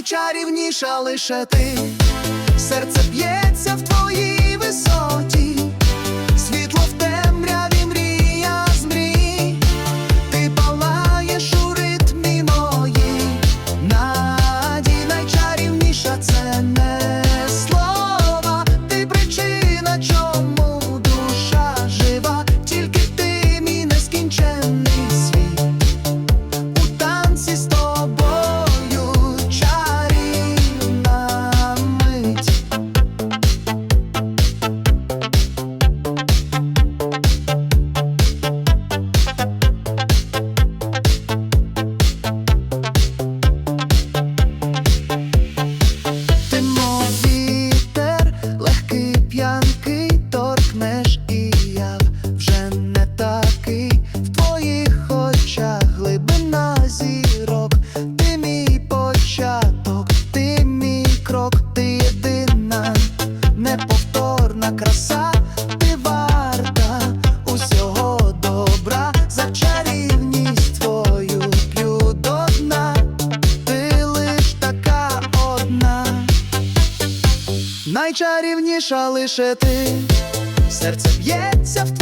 найчарівніша лише ти, серце п'є. твоя краса, ти варта усього добра, за чарівність твою п'ю до дна, ти лиш така одна, найчарівніша лише ти, серце б'ється в.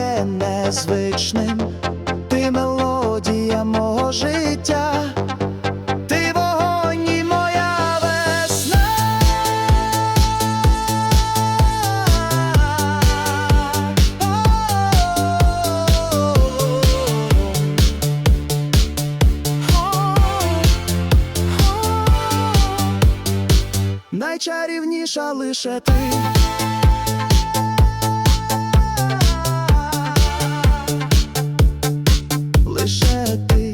є незвичним, ти мелодія мого життя, ти вогонь моя весна. Найчарівніша лише ти. лише ти.